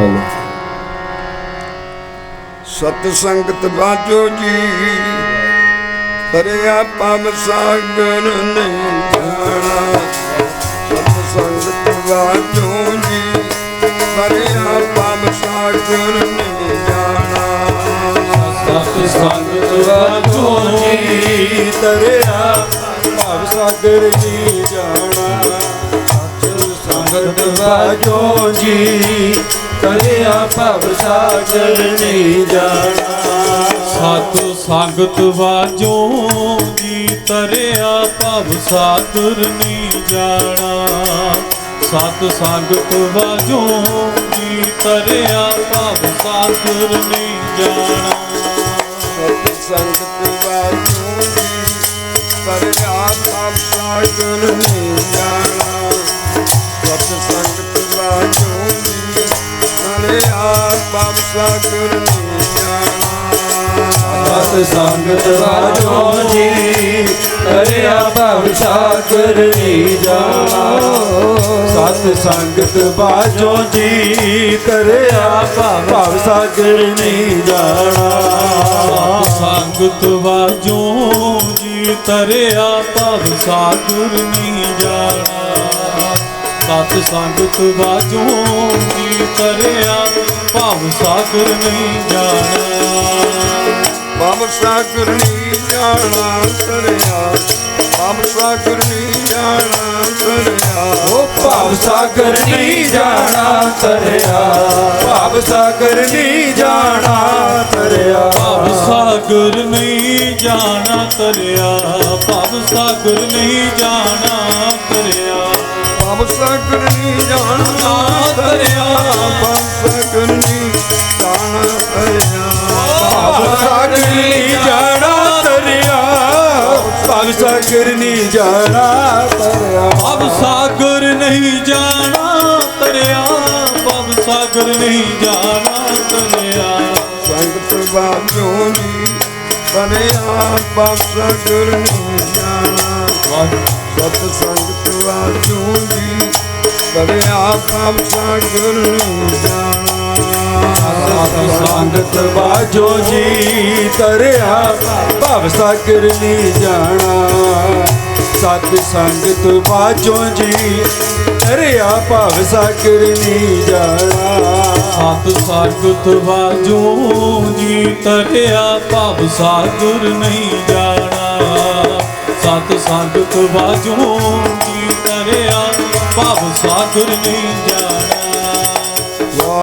Hello ਸਤ ਸੰਗਤ ਬਾਜੋ ਜੀ ਤਰਿਆ ਪਵ ਸਾਗਰ ਨਹੀਂ ਜਾਣਾ। ਸਤ ਸੰਗਤ ਬਾਜੋ ਜੀ ਤਰਿਆ ਪਵ ਸਾਗਰ ਨਹੀਂ ਜਾਣਾ। ਸਤ ਸੰਗਤ ਵਾਜੋ ਜੀ ਤਰਿਆ ਭਵ ਸਾਗਰ ਨਹੀਂ ਜਾਣਾ। ਸਤ ਸੰਗਤ ਵਾਜੋ ਜੀ ਤਰਿਆ ਭਵ ਸਾਗਰ ਨਹੀਂ ਜਾਣਾ। ਸਤ ਸੰਗਤ ਵਾਜੋ ਜੀ ਤਰਿਆ ਭਵ ਸਾਗਰ ਨਹੀਂ ਜਾਣਾ। ਸਤ ਸੰਗਤ ਵਾਜੋ ਜੀ ਤਰਿਆ ਭਵ ਸਾਗਰ ਨਹੀਂ ਜਾਣਾ। ਸਤ ਸੰਗਤ ਬਾਜੋ ਜੀ ਤਰਿਆ ਪਵ ਸਾਗਰ ਨਹੀਂ ਤਰਿਆ ਪਵ ਸਤ ਸੰਗਤ ਵਾਜੋ ਜੀ ਤਰਿਆ ਭਵ ਸਾਗਰ ਨਹੀਂ ਜਾਣਾ। ਸਤ ਸੰਗਤ ਵਾਜੋ ਜੀ ਤਰਿਆ ਭਵ ਸਾਗਰ ਨਹੀਂ ਜਾਣਾ। ਸੰਗਤ ਬਾਜੋ ਜੀ ਤਰਿਆ ਭਵ ਸਾਗਰ ਜਾਣਾ ਸਤ ਸੰਗਤ ਵਾਜੋ ਜੀ ਭਵ ਸਾਗਰ ਨਹੀਂ ਜਾਣਾ। ਬਾਬ ਸਾਗਰ ਨਹੀਂ ਜਾਣਾ ਤਰਿਆ ਬਾਬ ਸਾਗਰ ਨਹੀਂ ਜਾਣਾ ਤਰਿਆ ਉਹ ਭਵ ਸਾਗਰ ਨਹੀਂ ਜਾਣਾ ਤਰਿਆ ਭਵ ਸਾਗਰ ਨਹੀਂ ਜਾਣਾ ਤਰਿਆ ਭਵ ਸਾਗਰ ਨਹੀਂ ਜਾਣਾ ਤਰਿਆ ਭਵ ਸਾਗਰ ਨਹੀਂ ਜਾਣਾ ਤਰਿਆ ਬਾਬ ਸਾਗਰ ਨਹੀਂ ਜਾਣਾ ਤਰਿਆ ਬਾਬ ਸਾਗਰ ਨਹੀਂ ਸਾਗਰ ਨਹੀਂ ਜਾਣਾ ਤਰਿਆ। ਭਵ ਸਾਗਰ ਨਹੀਂ ਜਾਣਾ ਤਰਿਆ। ਭਵ ਸਾਗਰ ਨਹੀਂ ਜਾਣਾ ਤਰਿਆ। ਸੰਗਤ ਬਾਜੋ ਜੀ ਤਰਿਆ ਬਾਬ ਸਾਗਰ ਨਹੀਂ ਜਾਣਾ। ਸਤ ਸੰਗਤ ਵਾਜੂ ਜੀ ਤਰਿਆ ਬਾਬ ਸਾਗਰ ਨਹੀਂ ਜਾਣਾ। ਸਤ ਸੰਗਤ ਬਾਜੋ ਜੀ ਤਰਿਆ, ਭਵ ਸਾਗਰ ਨਹੀਂ ਜਾਣਾ। ਸਤ ਸੰਗਤ ਬਾਜੋ ਜੀ ਤਰਿਆ, ਭਵ ਸਾਗਰ ਨਹੀਂ ਜਾਣਾ। ਸਤ ਸੰਗਤ ਵਾਜੋ ਜੀ ਤਰਿਆ, ਭਵ ਸਾਗਰ ਨਹੀਂ ਜਾਣਾ। ਸਤ ਸੰਗਤ ਵਾਜੋ ਜੀ ਤਰਿਆ, ਭਵ ਸਾਗਰ ਨਹੀਂ